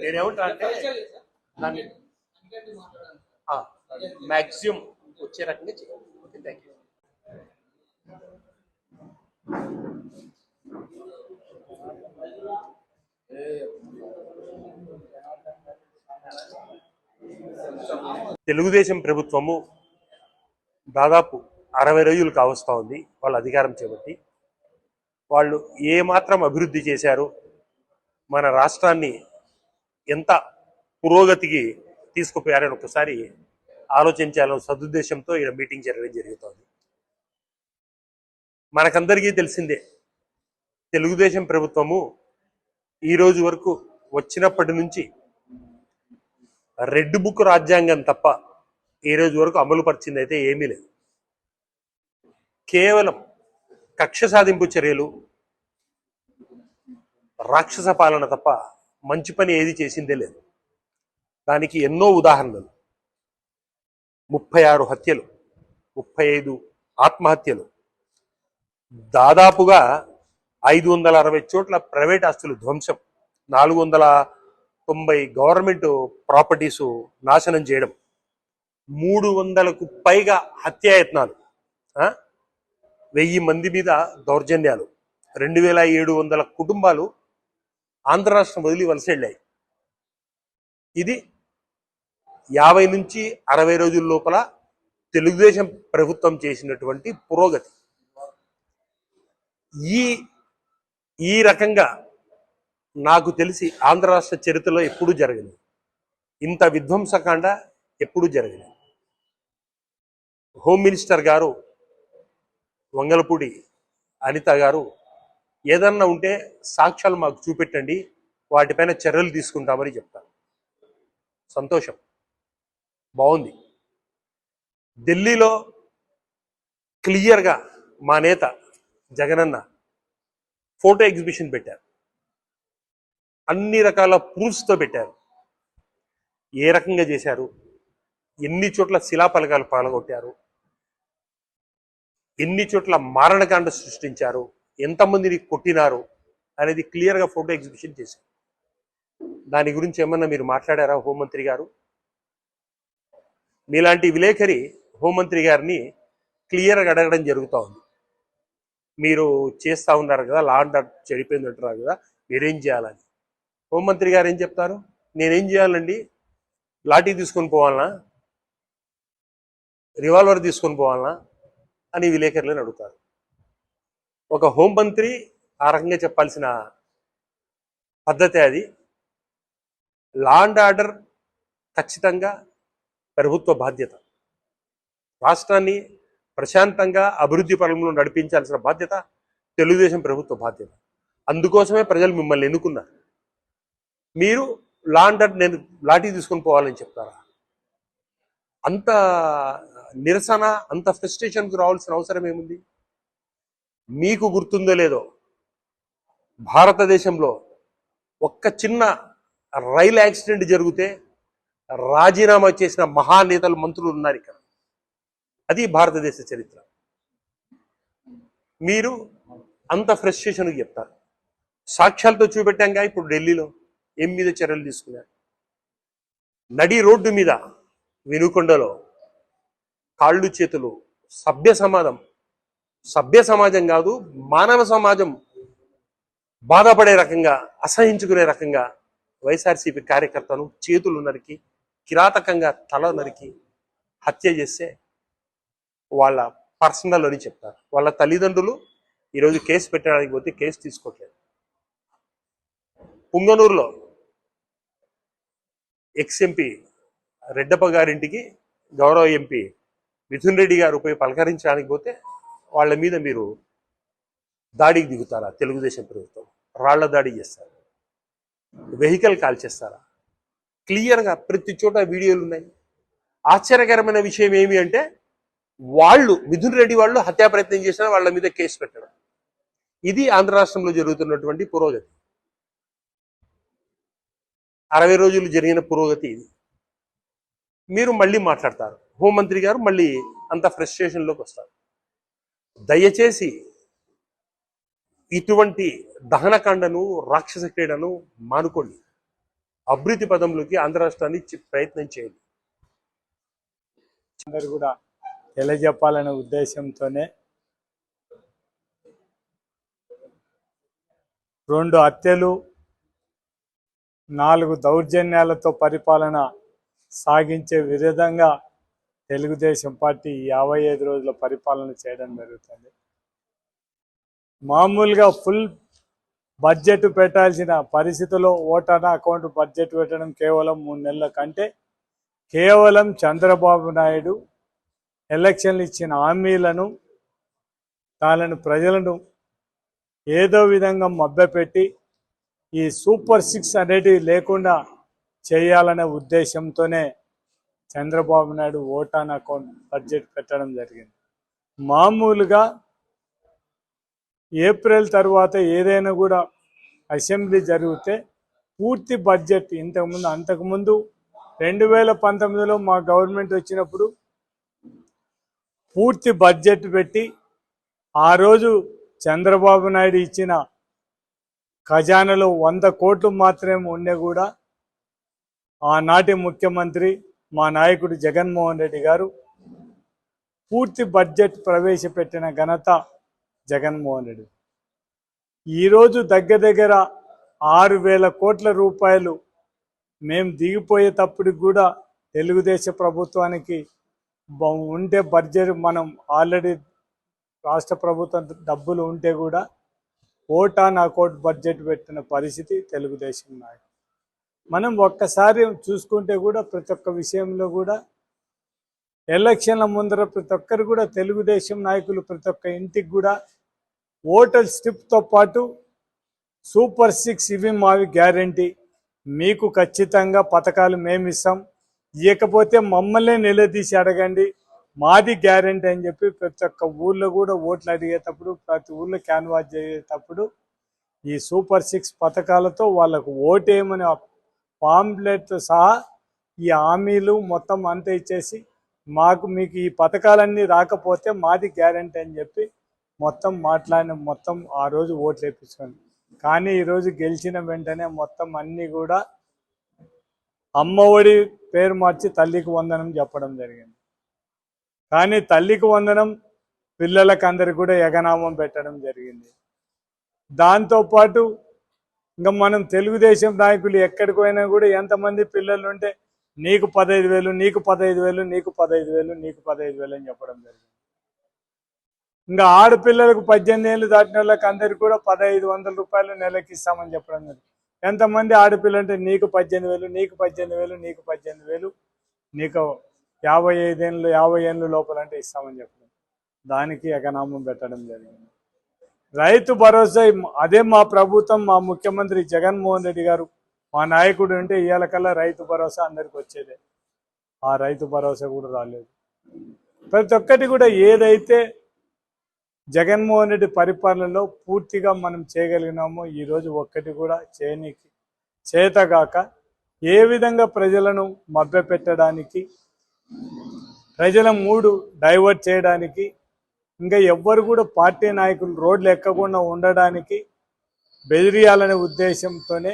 నేనేమంటా అంటే దాన్ని మ్యాక్సిమం వచ్చే రకంగా చేయాలి. ఓకే థ్యాంక్ యూ తెలుగుదేశం ప్రభుత్వము దాదాపు అరవై రోజులు కావస్తా ఉంది. వాళ్ళు అధికారం చేపట్టి వాళ్ళు ఏ మాత్రం అభివృద్ధి చేశారు మన రాష్ట్రాన్ని ఎంత పురోగతికి తీసుకుపోయారని ఒకసారి ఆలోచించాలని సదుద్దేశంతో ఇక్కడ మీటింగ్ జరగడం జరుగుతోంది. మనకందరికీ తెలిసిందే తెలుగుదేశం ప్రభుత్వము ఈ రోజు వరకు వచ్చినప్పటి నుంచి రెడ్ బుక్ రాజ్యాంగం తప్ప ఈ రోజు వరకు అమలు పరిచింది అయితే ఏమీ లేదు. కేవలం కక్ష సాధింపు చర్యలు రాక్షస పాలన తప్ప మంచి పని ఏది చేసిందే లేదు. దానికి ఎన్నో ఉదాహరణలు. ముప్పై ఆరు హత్యలు ముప్పై ఐదు ఆత్మహత్యలు. దాదాపుగా ఐదు వందల అరవై చోట్ల ప్రైవేట్ ఆస్తులు ధ్వంసం నాలుగు వందల తొంభై గవర్నమెంట్ ప్రాపర్టీస్ నాశనం చేయడం మూడు వందలకు పైగా హత్యాయత్నాలు వెయ్యి మంది మీద దౌర్జన్యాలు రెండు వేల ఏడు వందల కుటుంబాలు ఆంధ్ర రాష్ట్రం వదిలి వలస వెళ్ళాయి ఇది యాభై నుంచి అరవై రోజుల లోపల తెలుగుదేశం ప్రభుత్వం చేసినటువంటి పురోగతి. ఈ ఈ రకంగా నాకు తెలిసి ఆంధ్ర రాష్ట్ర చరిత్రలో ఎప్పుడూ జరగదు ఇంత విధ్వంసకాండ ఎప్పుడూ జరగదు హోమ్ మినిస్టర్ గారు వంగలపూడి అనిత గారు ఏదన్నా ఉంటే సాక్ష్యాలు మాకు చూపెట్టండి వాటిపైన చర్యలు తీసుకుంటామని చెప్తారు సంతోషం. బాగుంది. ఢిల్లీలో క్లియర్గా మా నేత జగనన్న ఫోటో ఎగ్జిబిషన్ పెట్టారు. అన్ని రకాల ప్రూఫ్స్తో పెట్టారు. ఏ రకంగా చేశారు? ఎన్ని చోట్ల శిలాఫలకాలు పాల్గొట్టారు? ఎన్ని చోట్ల మారణకాండ సృష్టించారు? ఎంతమందిని కొట్టినారు అనేది క్లియర్గా ఫోటో ఎగ్జిబిషన్ చేశారు. దాని గురించి ఏమన్నా మీరు మాట్లాడారా హోంమంత్రి గారు? మీలాంటి విలేకరి హోంమంత్రి గారిని క్లియర్గా అడగడం జరుగుతూ ఉంది. మీరు చేస్తూ ఉన్నారు కదా లా అండ్ ఆర్డర్ చెడిపోయింది అంటున్నారు కదా మీరేం చేయాలని? హోంమంత్రి గారు ఏం చెప్తారు? నేనేం చేయాలండి? లాఠీ తీసుకొని పోవాలనా? రివాల్వర్ తీసుకొని పోవాలనా? అని విలేకరులను అడుగుతారు. ఒక హోంమంత్రి ఆ రకంగా చెప్పాల్సిన పద్ధతి అది. లా అండ్ ఆర్డర్ ఖచ్చితంగా ప్రభుత్వ బాధ్యత. రాష్ట్రాన్ని ప్రశాంతంగా అభివృద్ధి పరంలో నడిపించాల్సిన బాధ్యత తెలుగుదేశం ప్రభుత్వ బాధ్యత. అందుకోసమే ప్రజలు మిమ్మల్ని ఎన్నుకున్నారు. మీరు లా అండ్ ఆర్డర్ నేను లాఠీ తీసుకొని పోవాలని చెప్తారా? అంత నిరసన అంత ఫ్రస్ట్రేషన్కి రావాల్సిన అవసరం ఏముంది? మీకు గుర్తుందో లేదో భారతదేశంలో ఒక్క చిన్న రైలు యాక్సిడెంట్ జరిగితే రాజీనామా చేసిన మహానేతలు మంత్రులు ఉన్నారు ఇక్కడ. అది భారతదేశ చరిత్ర. మీరు అంత ఫ్రస్ట్రేషన్ చెప్తారు. సాక్ష్యాలతో చూపెట్టాంగా ఇప్పుడు ఢిల్లీలో ఏం మీద చర్యలు తీసుకున్నారు? నడి రోడ్డు మీద వినుకొండలో కాళ్ళు చేతులు సభ్య సమాధం సభ్య సమాజం కాదు మానవ సమాజం బాధపడే రకంగా అసహించుకునే రకంగా వైఎస్ఆర్సీపీ కార్యకర్తను చేతులు నరికి కిరాతకంగా తల నరికి హత్య చేస్తే వాళ్ళ పర్సనల్ అని చెప్తారు. వాళ్ళ తల్లిదండ్రులు ఈరోజు కేసు పెట్టడానికి పోతే కేసు తీసుకోవట్లేదు. పుంగనూరులో ఎక్స్ ఎంపీ రెడ్డప్ప గారింటికి గౌరవ ఎంపీ మిథున్ రెడ్డి గారు పోయి పలకరించడానికి పోతే వాళ్ళ మీద మీరు దాడికి దిగుతారా? తెలుగుదేశం ప్రభుత్వం రాళ్ళ దాడి చేస్తారా? వెహికల్ కాల్ చేస్తారా? క్లియర్గా ప్రతి చోట వీడియోలు ఉన్నాయి. ఆశ్చర్యకరమైన విషయం ఏమి అంటే వాళ్ళు మిథున్ రెడ్డి వాళ్ళు హత్యా ప్రయత్నం చేసినా వాళ్ళ మీద కేసు పెట్టడం. ఇది ఆంధ్ర రాష్ట్రంలో జరుగుతున్నటువంటి పురోగతి. అరవై రోజులు జరిగిన పురోగతి ఇది. మీరు మళ్ళీ మాట్లాడతారు. హోంమంత్రి గారు మళ్ళీ అంత ఫ్రస్ట్రేషన్లోకి వస్తారు. దయచేసి ఇటువంటి దహనకాండను రాక్షస క్రీడను మానుకోండి. అభివృద్ధి పదంలోకి ఆంధ్ర రాష్ట్రాన్ని ప్రయత్నం చేయాలి అందరు కూడా తెలియజెప్పాలనే ఉద్దేశంతోనే రెండు హత్యలు నాలుగు దౌర్జన్యాలతో పరిపాలన సాగించే విధంగా తెలుగుదేశం పార్టీ యాభై ఐదు రోజుల పరిపాలన చేయడం జరుగుతుంది. మామూలుగా ఫుల్ బడ్జెట్ పెట్టాల్సిన పరిస్థితిలో ఓటానా అకౌంట్ బడ్జెట్ పెట్టడం కేవలం మూడు నెలల కంటే కేవలం చంద్రబాబు నాయుడు ఎలక్షన్లు ఇచ్చిన హామీలను తాను ప్రజలను ఏదో విధంగా మభ్యపెట్టి ఈ సూపర్ సిక్స్ అనేటివి లేకుండా చేయాలనే ఉద్దేశంతోనే Chandrababu Naidu vote on account budget పెట్టడం జరిగింది. మామూలుగా ఏప్రిల్ తర్వాత ఏదైనా కూడా అసెంబ్లీ జరిగితే పూర్తి బడ్జెట్ ఇంతకుముందు అంతకుముందు రెండు వేల పంతొమ్మిదిలో మా గవర్నమెంట్ వచ్చినప్పుడు పూర్తి బడ్జెట్ పెట్టి ఆ రోజు చంద్రబాబు నాయుడు ఇచ్చిన ఖజానాలో వంద కోట్లు మాత్రమే ఉండే కూడా ఆనాటి ముఖ్యమంత్రి మా నాయకుడు జగన్మోహన్ రెడ్డి గారు పూర్తి బడ్జెట్ ప్రవేశపెట్టిన ఘనత జగన్మోహన్ రెడ్డి. ఈరోజు దగ్గర దగ్గర ఆరు వేల కోట్ల రూపాయలు మేము దిగిపోయేటప్పటికి కూడా తెలుగుదేశం ప్రభుత్వానికి ఉంటే బడ్జెట్ మనం ఆల్రెడీ రాష్ట్ర ప్రభుత్వం డబ్బులు ఉంటే కూడా ఓటాన్ అకౌంట్ బడ్జెట్ పెట్టిన పరిస్థితి తెలుగుదేశం నాయకులు మనం ఒక్కసారి చూసుకుంటే కూడా ప్రతి ఒక్క విషయంలో కూడా ఎలక్షన్ల ముందర ప్రతి ఒక్కరు కూడా తెలుగుదేశం నాయకులు ప్రతి ఒక్క ఇంటికి కూడా ఓటర్ స్ట్రిప్తో పాటు సూపర్ సిక్స్ ఇవి మావి గ్యారంటీ. మీకు ఖచ్చితంగా పథకాలు మేము ఇస్తాం ఇవ్వకపోతే మమ్మల్ని నిలదీసి అడగండి. మాది గ్యారంటీ అని చెప్పి ప్రతి ఒక్క ఊర్లో కూడా ఓట్లు అడిగేటప్పుడు ప్రతి ఊర్లో క్యాన్వాస్ చేసేటప్పుడు ఈ సూపర్ సిక్స్ పథకాలతో వాళ్ళకు ఓటేయమని పాంప్లెట్ సహా ఈ హామీలు మొత్తం అంతా ఇచ్చేసి మాకు మీకు ఈ పథకాలన్నీ రాకపోతే మాది గ్యారంటీ అని చెప్పి మొత్తం మాట్లాడిన మొత్తం ఆ రోజు ఓట్లు వేయించుకోండి కానీ ఈరోజు గెలిచిన వెంటనే మొత్తం అన్నీ కూడా అమ్మఒడి పేరు మార్చి తల్లికి వందనం చెప్పడం జరిగింది. కానీ తల్లికి వందనం పిల్లలకందరికి కూడా ఎగనామం పెట్టడం జరిగింది. దాంతోపాటు ఇంకా మనం తెలుగుదేశం నాయకులు ఎక్కడికి పోయినా కూడా ఎంతమంది పిల్లలు ఉంటే నీకు పదహైదు వేలు నీకు పదహైదు వేలు నీకు పదహైదు వేలు నీకు పదహైదు వేలు అని చెప్పడం జరిగింది. ఇంకా ఆడపిల్లలకు పద్దెనిమిది ఏళ్ళు దాటిన వాళ్ళకి అందరికి కూడా పదహైదు వందల రూపాయలు నెలకి ఇస్తామని చెప్పడం జరిగింది. ఎంతమంది ఆడపిల్లలు అంటే నీకు పద్దెనిమిది వేలు నీకు పద్దెనిమిది వేలు నీకు పద్దెనిమిది వేలు నీకు యాభై ఐదేళ్ళు యాభై ఏళ్ళు లోపల అంటే ఇస్తామని చెప్పడం. దానికి ఎకనామం పెట్టడం జరిగింది. రైతు భరోసా అదే మా ప్రభుత్వం మా ముఖ్యమంత్రి జగన్మోహన్ రెడ్డి గారు మా నాయకుడు ఉంటే ఇవాళ రైతు భరోసా అందరికి వచ్చేదే. ఆ రైతు భరోసా కూడా రాలేదు. ప్రతి ఒక్కటి కూడా ఏదైతే జగన్మోహన్ రెడ్డి పరిపాలనలో పూర్తిగా మనం చేయగలిగినామో ఈరోజు ఒక్కటి కూడా చేయనికి చేతగాక ఏ విధంగా ప్రజలను మభ్యపెట్టడానికి ప్రజల మూడు డైవర్ట్ చేయడానికి ఇంకా ఎవ్వరు కూడా పార్టీ నాయకులు రోడ్లు ఎక్కకుండా ఉండడానికి బెదిరియాలనే ఉద్దేశంతోనే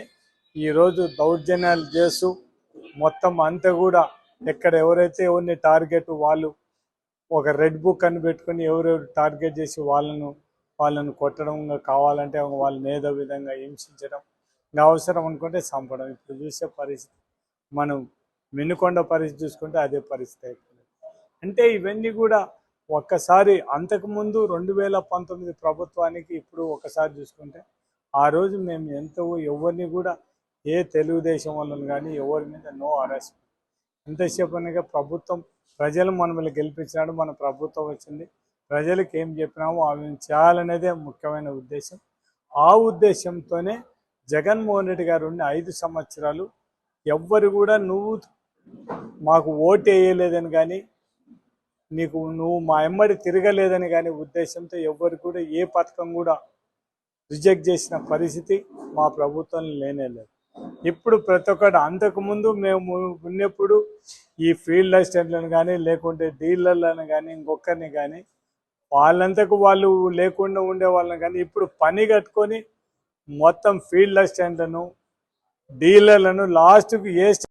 ఈరోజు దౌర్జన్యాలు చేస్తూ మొత్తం అంతా కూడా ఎక్కడ ఎవరైతే ఎవరిని టార్గెట్ వాళ్ళు ఒక రెడ్ బుక్ అని పెట్టుకుని ఎవరెవరు టార్గెట్ చేసి వాళ్ళను వాళ్ళను కొట్టడం కావాలంటే వాళ్ళని ఏదో విధంగా హింసించడం ఇంకా అవసరం అనుకుంటే చంపడం. ఇప్పుడు చూసే పరిస్థితి. మనం మినుకొండ పరిస్థితి చూసుకుంటే అదే పరిస్థితి అయిపోయింది. అంటే ఇవన్నీ కూడా ఒక్కసారి అంతకుముందు రెండు వేల పంతొమ్మిది ప్రభుత్వానికి ఇప్పుడు ఒకసారి చూసుకుంటే ఆ రోజు మేము ఎంతో ఎవరిని కూడా ఏ తెలుగుదేశం వాళ్ళని కానీ ఎవరి మీద నో అరెస్ట్. ఎంతసేపు అనగా ప్రభుత్వం ప్రజలు మనల్ని గెలిపించినాడు మన ప్రభుత్వం వచ్చింది. ప్రజలకు ఏం చెప్పినామో అవి చేయాలనేదే ముఖ్యమైన ఉద్దేశం. ఆ ఉద్దేశంతోనే జగన్మోహన్ రెడ్డి గారు ఉన్న ఐదు సంవత్సరాలు ఎవ్వరు కూడా నువ్వు మాకు ఓటు వేయలేదని కానీ నీకు నువ్వు మా ఎమ్మడి తిరగలేదని కానీ ఉద్దేశంతో ఎవ్వరు కూడా ఏ పథకం కూడా రిజెక్ట్ చేసిన పరిస్థితి మా ప్రభుత్వంలో లేనే లేదు. ఇప్పుడు ప్రతి ఒక్కటి అంతకుముందు మేము ఉన్నప్పుడు ఈ ఫీల్డ్ అసిస్టెంట్లను కానీ లేకుంటే డీలర్లను కానీ ఇంకొకరిని కానీ వాళ్ళంతకు వాళ్ళు లేకుండా ఉండే వాళ్ళని కానీ ఇప్పుడు పని కట్టుకొని మొత్తం ఫీల్డ్ అసిస్టెంట్లను డీలర్లను లాస్ట్కు ఏ